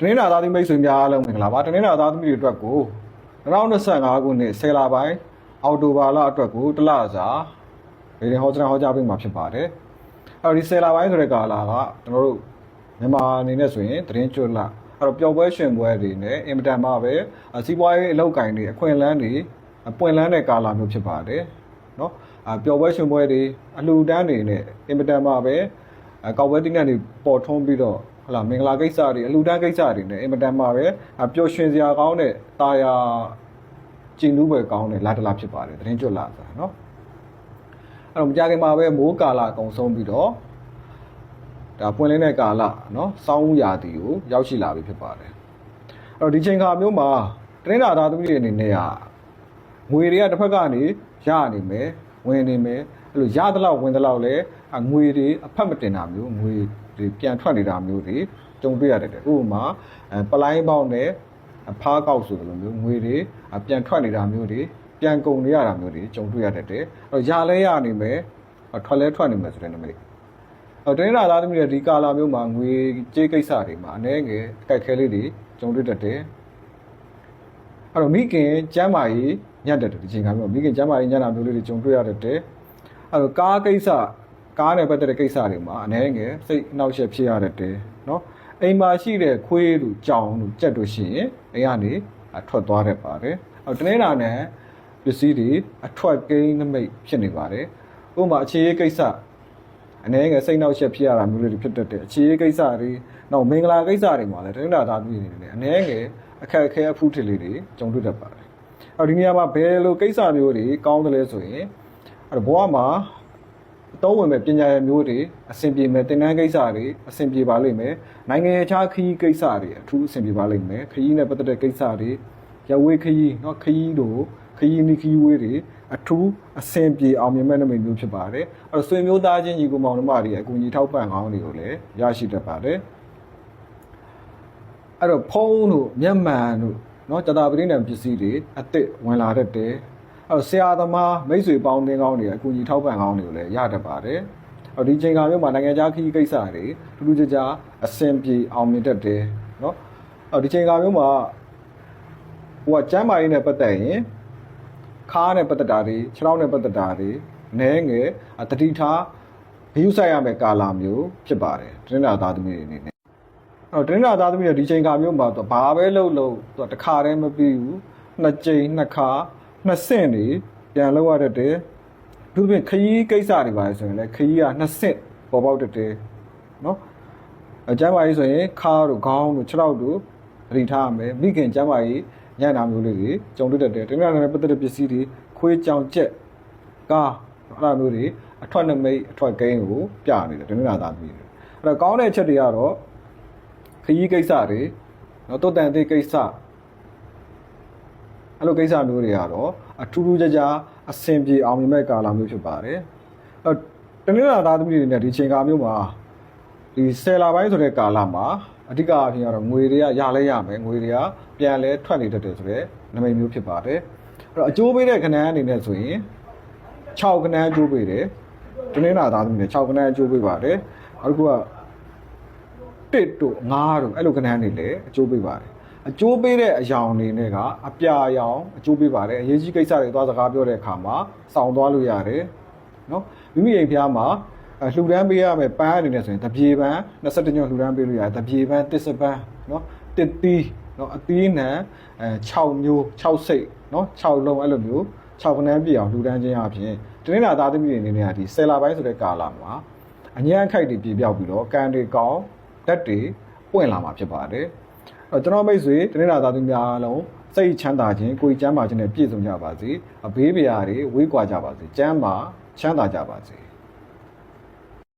တနင်္လာသားသမီးမိတ်ဆွေများအားလုံးမင်္ဂလာပါတနင်္လာသားသမီးတွေအတွက်ကို2025ခုနှစ်10လပိုင်းအောက်တိုဘာလအတွက်ကိုတစ်လစာဗီဒီယိုဟောကြားဟောကြားပေးမှာဖြစ်ပါတယ်အဲ့တော့ဒီ10လပိုင်းဆိုတဲ့ကာလကကျွန်တော်တို့မြန်မာအနေနဲ့ဆိုရင်သတင်းကျွတ်လအဲ့တော့ပျော်ပွဲရှင်ပွဲတွေနဲ့အင်မတန်မှပဲအစီးပွားရေးအလုပ်ကိုင်တွေအခွင့်အလမ်းတွေပွင့်လန်းတဲ့ကာလမျိုးဖြစ်ပါတယ်နော်အပျော်ပွဲရှင်ပွဲတွေအလှူဒန်းတွေနဲ့အင်မတန်မှပဲအကောက်ပွဲတင်းတဲ့တွေပေါ်ထွန်းပြီးတော့ ဟလာမင်္ဂလာကိစ္စတွေအလှူဒန်းကိစ္စတွေနဲ့အင်မတန်မှပဲအပျော်ရွှင်စရာကောင်းတဲ့တာယာကျင်နူးပဲကောင်းတဲ့လာတလာဖြစ်ပါတယ်သတင်းကျွတ်လာဆိုတာနော်အဲ့တော့မကြခင်မှာပဲမိုးကာလအကုန်ဆုံးပြီးတော့ဒါပွင့်လင်းတဲ့ကာလနော်စောင်းဦးရာသီကိုရောက်ရှိလာပြီဖြစ်ပါတယ်အဲ့တော့ဒီချိန်ခါမျိုးမှာတနင်္လာသားသမီးတွေအနေနဲ့ကငွေတွေကတစ်ဖက်ကနေရနေမယ်ဝင်နေမယ်အဲ့လိုရသလောက်ဝင်သလောက်လဲအ ငွေတွေအဖက်မတင်တာမျိုးငွေတွေပြန်ထွက်နေတာမျိုးတွေကြုံတွေ့ရတယ်ဥပမာအဲပလိုင်းပေါက်နဲ့အဖားကောက်ဆိုလိုမျိုးငွေတွေအပြန်ထွက်နေတာမျိုးတွေပြန်ကုန်နေရတာမျိုးတွေကြုံတွေ့ရတတ်တယ်အဲ့တော့ရလဲရနေမယ်ထွက်လဲထွက်နေမယ်ဆိုတဲ့နမိတ်အော်တင်းလာသားသမီးတွေဒီကာလာမျိုးမှာငွေကြေးကိစ္စတွေမှာအနေငယ်အကြိုက်ခဲလေးတွေကြုံတွေ့တတ်တယ်အဲ့တော့မိခင်ကျမ်းမာရေးညံ့တတ်တယ်ဒီချိန်ကမျိုးမိခင်ကျမ်းမာရေးညံ့တာမျိုးလေးတွေကြုံတွေ့ရတတ်တယ်အဲ့တော့ကားကိစ္စ ကားနဲ့ပတ်သက်တဲ့ကိစ္စတွေမှာအနေငယ်စိတ်အနှောက်အယှက်ဖြစ်ရတတ်တယ်နော်အိမ်မှာရှိတဲ့ခွေးတို့ကြောင်တို့ကြက်တို့ရှိရင်အိမ်ကနေအထွက်သွားတတ်ပါတယ်အဲ့တော့တနေ့တာနဲ့ပစ္စည်းတွေအထွက်ကိန်းနမိတ်ဖြစ်နေပါတယ်ဥပမာအခြေရေးကိစ္စအနေငယ်စိတ်နှောက်ယှက်ဖြစ်ရတာမျိုးလေးတွေဖြစ်တတ်တယ်အခြေရေးကိစ္စတွေနောက်မင်္ဂလာကိစ္စတွေမှာလည်းတနင်္လာသားပြည်နေတယ်အနေငယ်အခက်အခဲအဖူးထစ်လေးတွေကြုံတွေ့တတ်ပါတယ်အော်ဒီနေရာမှာဘယ်လိုကိစ္စမျိုးတွေကောင်းတယ်လဲဆိုရင်အဲ့တော့ဘဝမှာ အသုံးဝင်မဲ့ပညာရည်မျိုးတွေအဆင်ပြေမဲ့သင်တန်းကိစ္စတွေအဆင်ပြေပါလိမ့်မယ်နိုင်ငံခြားခရီးကိစ္စတွေအထူးအဆင်ပြေပါလိမ့်မယ်ခရီးနဲ့ပတ်သက်တဲ့ကိစ္စတွေရဝေးခရီးเนาะခရီးတို့ခရီးနီခရီးဝေးတွေအထူးအဆင်ပြေအောင်မြင်မဲ့နမိတ်မျိုးဖြစ်ပါတယ်အဲ့တော့ဆွေမျိုးသားချင်းညီကိုမောင်နှမတွေအကူအညီထောက်ပံ့ကောင်းတွေကိုလည်းရရှိတတ်ပါတယ်အဲ့တော့ဖုန်းတို့မျက်မှန်တို့เนาะတတာပရိနံပစ္စည်းတွေအစ်စ်ဝင်လာတတ်တယ် အဲ့တော့ဆရာသမားမိတ်ဆွေပေါင်းတင်ကောင်းတွေအကူအညီထောက်ပံ့ကောင်းတွေကိုလည်းရတတ်ပါတယ်အဲ့ဒီချိန်ကမျိုးမှာနိုင်ငံခြားခရီးကိစ္စတွေထူးထူးခြားခြားအဆင်ပြေအောင်မြင်တတ်တယ်เนาะအဲ့ဒီချိန်ကမျိုးမှာဟိုကကျမ်းမာရေးနဲ့ပတ်သက်ရင်ခါးနဲ့ပတ်သက်တာတွေခြေထောက်နဲ့ပတ်သက်တာတွေနဲငယ်အတတိထားဂရုစိုက်ရမယ့်ကာလမျိုးဖြစ်ပါတယ်တင်းနာသားသမီးတွေအနေနဲ့ အဲ့တော့တင်းနာသားသမီးတွေဒီချိန်ခါမျိုးမှာသူဘာပဲလုပ်လို့သူတခါတည်းမပြီးဘူးနှစ်ကြိမ်နှစ်ခါ နှစ်ဆင့်နေပြန်လောက်ရတတ်တယ်သူပြင်ခရီးကိစ္စတွေပါလေဆိုရင်လည်းခရီးကနှစ်ဆင့်ပေါ်ပေါက်တတ်တယ်နော်အကျမ်းမာရေးဆိုရင်ခါတို့ခေါင်းတို့ခြေထောက်တို့သတိထားရမယ်မိခင်ကျမ်းမာရေးညံ့တာမျိုးလေးတွေကြုံတွေ့တတ်တယ်တင်းနာနဲ့ပတ်သက်တဲ့ပစ္စည်းတွေခွေးကြောင်ကျက်ကားအဲ့လိုမျိုးတွေအထွက်နမိတ်အထွက်ကိန်းကိုပြနေတယ်တင်းနာသားသမီးတွေအဲ့တော့ကောင်းတဲ့အချက်တွေကတော့ခရီးကိစ္စတွေနော်တုတ်တန်သေးကိစ္စ အဲ့လိုကိစ္စမျိုးတွေကတော့အထူးထူးခြားခြားအဆင်ပြေအောင်မြင်မဲ့ကာလမျိုးဖြစ်ပါတယ်အဲ့တနင်္လာသားသမီးတွေနဲ့ဒီချိန်ကာမျိုးမှာဒီဆယ်လပိုင်းဆိုတဲ့ကာလမှာအဓိကအဖြစ်ကတော့ငွေတွေကရလဲရမယ်ငွေတွေကပြန်လဲထွက်နေတတ်တယ်ဆိုတော့နမိတ်မျိုးဖြစ်ပါတယ်အဲ့တော့အကျိုးပေးတဲ့ခဏန်းအနေနဲ့ဆိုရင်6ခဏန်းအကျိုးပေးတယ်တနင်္လာသားသမီးတွေ6ခဏန်းအကျိုးပေးပါတယ်အခုကတစ်တို့ငါးတို့အဲ့လိုကဏ္ဍတွေလည်းအကျိုးပေးပါတယ် အကျိုးပေးတဲ့အယောင်တွေနဲ့ကအပြာရောင်အကျိုးပေးပါတယ်အရေးကြီးကိစ္စတွေသွားစကားပြောတဲ့အခါမှာစောင့်သွားလို့ရတယ်နော်မိမိအိမ်ဖျားမှာအလှူဒန်းပေးရမယ်ပန်းအနေနဲ့ဆိုရင်တပြေပန်း21ညလှူဒန်းပေးလို့ရတယ်တပြေပန်းတစ်စပန်းနော်တစ်သီးနော်အသီးနှံအဲ6မျိုး6စိတ်နော်6လုံးအဲ့လိုမျိုး6ခဏန်းပြည့်အောင်လှူဒန်းခြင်းအပြင်တနင်္လာသားသမီးတွေအနေနဲ့ကဒီဆယ်လပိုင်းဆိုတဲ့ကာလမှာအញ្ញမ်းခိုက်တွေပြေပြောက်ပြီးတော့ကံတွေကောင်းဓာတ်တွေပွင့်လာမှာဖြစ်ပါတယ်အဲ့ တော့ကျွန်တော်မိတ်ဆွေတနင်္လာသားသမီးများအားလုံးစိတ်ချမ်းသာခြင်းကိုယ်ကျမ်းမာခြင်းနဲ့ပြည့်စုံကြပါစေအဘေးပရာတွေဝေးကွာကြပါစေကျမ်းမာချမ်းသာကြပါစေ